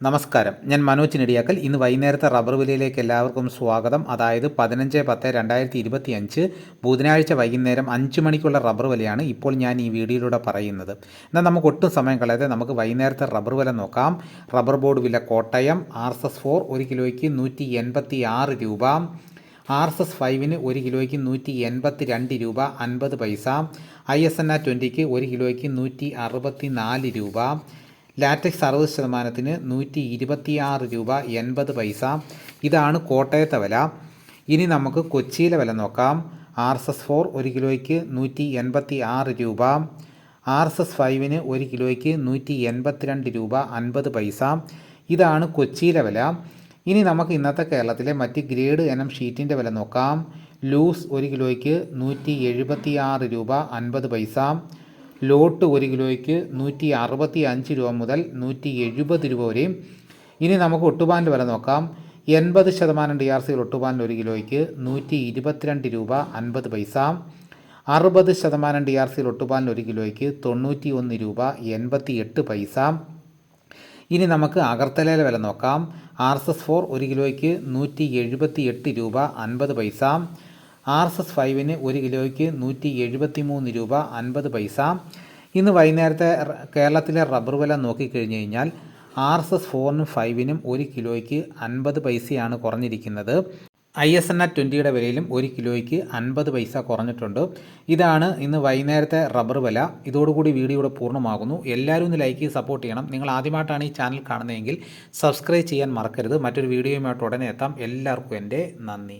നമസ്കാരം. ഞാൻ മനോജ് നെടിയാക്കൽ. ഇന്ന് വൈകുന്നേരത്തെ റബ്ബർ വിലയിലേക്ക് എല്ലാവർക്കും സ്വാഗതം. അതായത് പതിനഞ്ച് പത്ത് രണ്ടായിരത്തി ഇരുപത്തി അഞ്ച് ബുധനാഴ്ച വൈകുന്നേരം അഞ്ച് മണിക്കുള്ള റബ്ബർ വിലയാണ് ഇപ്പോൾ ഞാൻ ഈ വീഡിയോയിലൂടെ പറയുന്നത്. എന്നാൽ നമുക്ക് ഒട്ടും സമയം കളയാതെ നമുക്ക് വൈകുന്നേരത്തെ റബ്ബർ വില നോക്കാം. റബ്ബർ ബോർഡ് വില Kottayam R S S four ഒരു കിലോയ്ക്ക് നൂറ്റി എൺപത്തി ആറ് രൂപ ആർ എസ് എസ് ഫൈവിന് ഒരു കിലോയ്ക്ക് നൂറ്റി എൺപത്തി രണ്ട് രൂപ അൻപത് പൈസ ഐ എസ് എൻ ആ ട്വന്റിക്ക് ഒരു കിലോയ്ക്ക് നൂറ്റി അറുപത്തി നാല് രൂപ ലാറ്റക്സ് അറുപത് ശതമാനത്തിന് നൂറ്റി ഇരുപത്തിയാറ് രൂപ എൺപത് പൈസ. ഇതാണ് കോട്ടയത്തെ വില. ഇനി നമുക്ക് കൊച്ചിയിലെ വില നോക്കാം. ആർ എസ് എസ് ഫോർ ഒരു കിലോയ്ക്ക് നൂറ്റി എൺപത്തി ആറ് രൂപ. ആർ എസ് എസ് ഫൈവിന് ഒരു കിലോയ്ക്ക് നൂറ്റി എൺപത്തിരണ്ട് രൂപ അൻപത് പൈസ. ഇതാണ് കൊച്ചിയിലെ വില. ഇനി നമുക്ക് ഇന്നത്തെ കേരളത്തിലെ മറ്റ് ഗ്രേഡ് എനം ഷീറ്റിന്റെ വില നോക്കാം. ലൂസ് ഒരു കിലോയ്ക്ക് നൂറ്റി എഴുപത്തി ആറ് രൂപ അൻപത് പൈസ. ലോട്ട് ഒരു കിലോയ്ക്ക് നൂറ്റി അറുപത്തി അഞ്ച് രൂപ മുതൽ നൂറ്റി എഴുപത് രൂപ വരെയും. ഇനി നമുക്ക് ഒട്ടുപാലിന്റെ വില നോക്കാം. എൺപത് ശതമാനം ഡി ആർ സിയിൽ ഒട്ടുപാലിന്റെ ഒരു കിലോയ്ക്ക് നൂറ്റി ഇരുപത്തിരണ്ട് രൂപ അൻപത് പൈസ. അറുപത് ശതമാനം ഡി ആർ സിയിൽ ഒട്ടുപാലിന് ഒരു കിലോയ്ക്ക് തൊണ്ണൂറ്റി ഒന്ന് രൂപ എൺപത്തി എട്ട് പൈസ. ഇനി നമുക്ക് അഗർത്തലയിലെ വില നോക്കാം. ആർ എസ് എസ് ഫോർ ഒരു കിലോയ്ക്ക് നൂറ്റി എഴുപത്തി എട്ട് രൂപ അൻപത് പൈസ. ആർ എസ് എസ് ഫൈവിന് ഒരു കിലോയ്ക്ക് നൂറ്റി എഴുപത്തി മൂന്ന് രൂപ അൻപത് പൈസ. ഇന്ന് വൈകുന്നേരത്തെ കേരളത്തിലെ റബ്ബർ വില നോക്കിക്കഴിഞ്ഞ് കഴിഞ്ഞാൽ ആർ എസ് എസ് ഫോറിനും ഫൈവിനും ഒരു കിലോയ്ക്ക് അൻപത് പൈസയാണ് കുറഞ്ഞിരിക്കുന്നത്. ഐ എസ് എൻ ആർ ട്വന്റിയുടെ വിലയിലും ഒരു കിലോയ്ക്ക് അൻപത് പൈസ കുറഞ്ഞിട്ടുണ്ട്. ഇതാണ് ഇന്ന് വൈകുന്നേരത്തെ റബ്ബർ വില. ഇതോടുകൂടി വീഡിയോ ഇവിടെ പൂർണമാകുന്നു. എല്ലാവരും ഒന്ന് ലൈക്ക് ചെയ്ത് സപ്പോർട്ട് ചെയ്യണം. നിങ്ങൾ ആദ്യമായിട്ടാണ് ഈ ചാനൽ കാണുന്നതെങ്കിൽ സബ്സ്ക്രൈബ് ചെയ്യാൻ മറക്കരുത്. മറ്റൊരു വീഡിയോയുമായിട്ട് ഉടനെ എത്താം. എല്ലാവർക്കും എന്റെ നന്ദി.